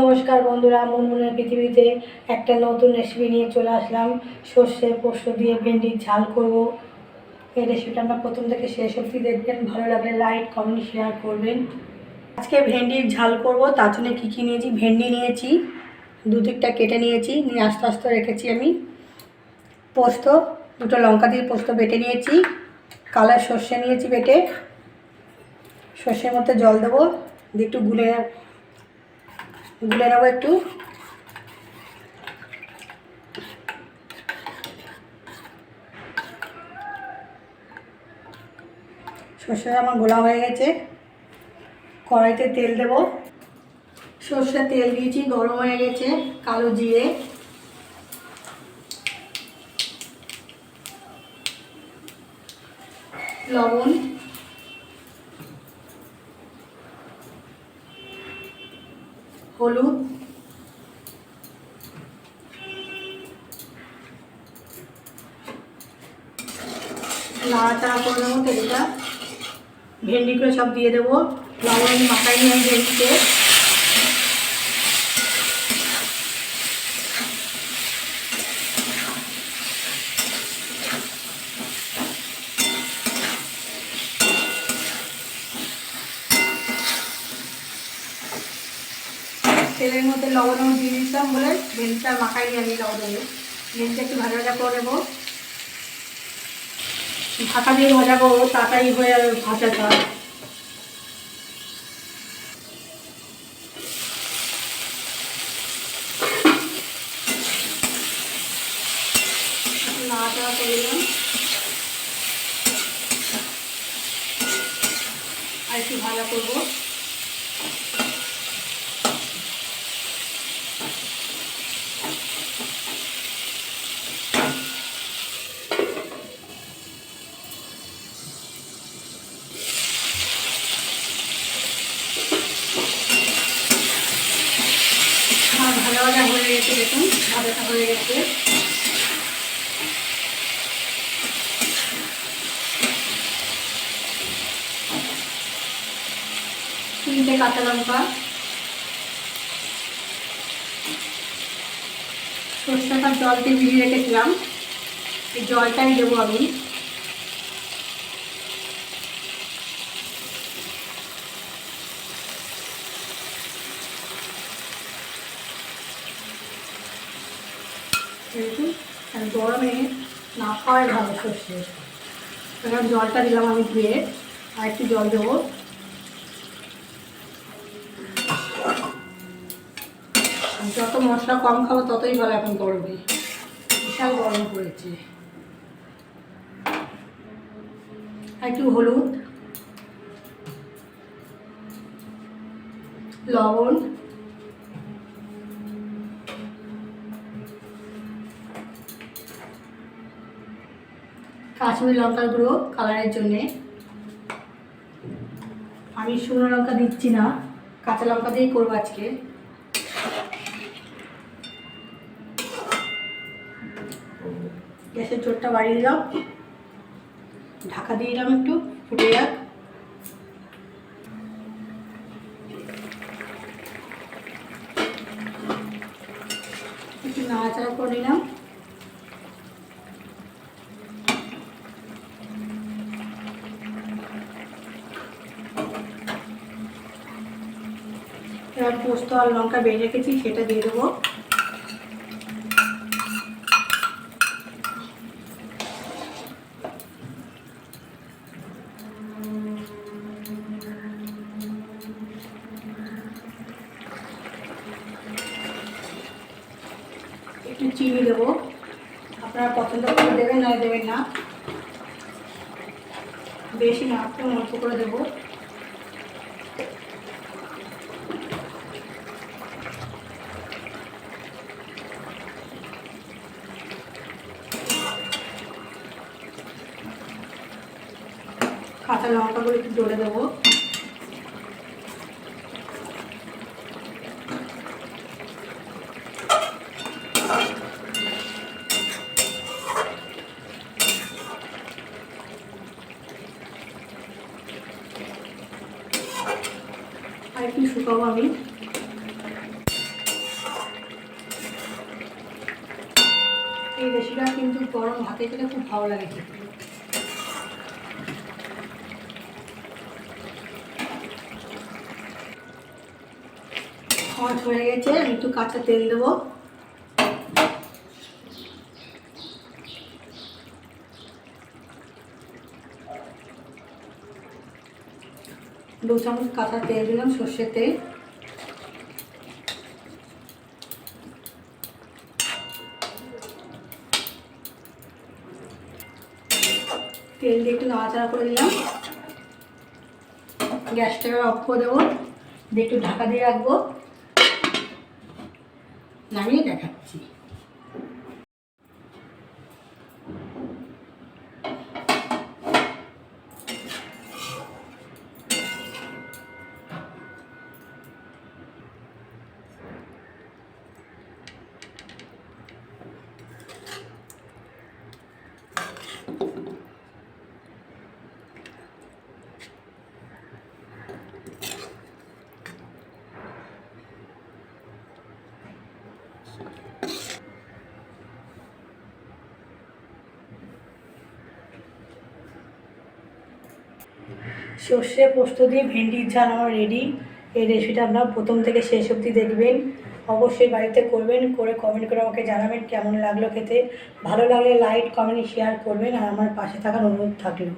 নমস্কার বন্ধুরা, মুনমুনের পৃথিবীতে একটা নতুন রেসিপি নিয়ে চলে আসলাম। সর্ষে, পোস্ত দিয়ে ভেন্ডির ঝাল করব। এই রেসিপিটা আমরা প্রথম থেকে শেষ অবধি দেখবেন। ভালো লাগলে লাইক কমেন্ট শেয়ার করবেন। আজকে ভেন্ডির ঝাল করব, তার জন্য কী কী নিয়েছি? ভেন্ডি নিয়েছি দু দিকটা কেটে নিয়েছি, নিয়ে আস্তে আস্তে রেখেছি আমি। পোস্ত, দুটো লঙ্কা দিয়ে পোস্ত বেটে নিয়েছি। কালার সর্ষে নিয়েছি বেটে। সর্ষের মধ্যে জল দেবো, দিয়ে একটু গুলে গুলে নেব একটু। সর্ষে আমার গোলা হয়ে গেছে। কড়াইতে তেল দেব। সর্ষে তেল দিয়েছি, গরম হয়ে গেছে, কালো জিরে। লবণ। হলুদ। নাড়াচাড়া করে দেবো তেলটা। ভেন্ডিগুলো সব দিয়ে দেবো। লবণ মাথায় নিয়ে ভেন্ডিকে তেলের মধ্যে লবণ দিয়ে দিতাম বলে ভেন্ডিটা মাখাই নিয়ে আমি লবণ দিয়ে। ভেন্ডিটা একটু ভাজা ভাজা করে নেব। ঢাকা দিয়ে ভাজা করব, তাড়াতাড়ি হয়ে যাবে ভাজাটা। আর একটু ভাজা করব আমার ভাজা ভাজা হয়ে গেছে দেখুন ভাজাটা হয়ে গেছে। তিনটে কাঁচা লঙ্কা সর্ষেটা জল দিয়ে ভিজিয়ে রেখেছিলাম। এই জলটাই দেবো আমি। যেহেতু আর গরমে না খাওয়াই ভালো সর্ষে এবার জলটা দিলাম আমি ধুয়ে, আর একটু জল দেবো। যত মশলা কম খাব ততই ভালো এখন গরমে। বিশাল গরম পড়েছে। একটু হলুদ, লবণ কাশ্মীর লঙ্কার গুঁড়ো কালারের জন্যে। আমি শুকনো লঙ্কা দিচ্ছি না, কাঁচা লঙ্কা দিয়েই করব আজকে। গ্যাসের চোরটা বাড়িয়ে দিলাম। ঢাকা দিয়ে দিলাম একটু, ফুটে যাক। একটু নাড়াচাড়া করে নিলাম। পোস্ত আর লঙ্কা বেড়ে রেখেছি, সেটা দিয়ে দেবো। একটু চিনি দেবো। আপনারা পছন্দ করে দেবেন, না দেবেন না। বেশি না, একটু অল্প করে দেবো। কাঁচা লঙ্কাগুলো একটু জোরে দেবো। আর আমি। এই রেসিপিটা কিন্তু গরম ভাতে খেতে খুব ভালো লাগে খেতে। হট হয়ে গেছে, আমি একটু কাঁচা তেল দেবো। দু চামচ কাঁচা তেল দিলাম, সর্ষের তেল। তেল দিয়ে একটু নাড়াচাড়া করে দিলাম। গ্যাসটাকে অফ করে দেবো। দিয়ে একটু ঢাকা দিয়ে রাখব। 三个月再看不 সর্ষে পোস্ত দিয়ে ভেন্ডির ঝাল আমার রেডি এই রেসিপিটা আপনারা প্রথম থেকে শেষ অবধি দেখবেন। অবশ্যই বাড়িতে করবেন, করে কমেন্ট করে আমাকে জানাবেন কেমন লাগল খেতে। ভালো লাগলে লাইক কমেন্ট শেয়ার করবেন। আর আমার পাশে থাকার অনুরোধ থাকল।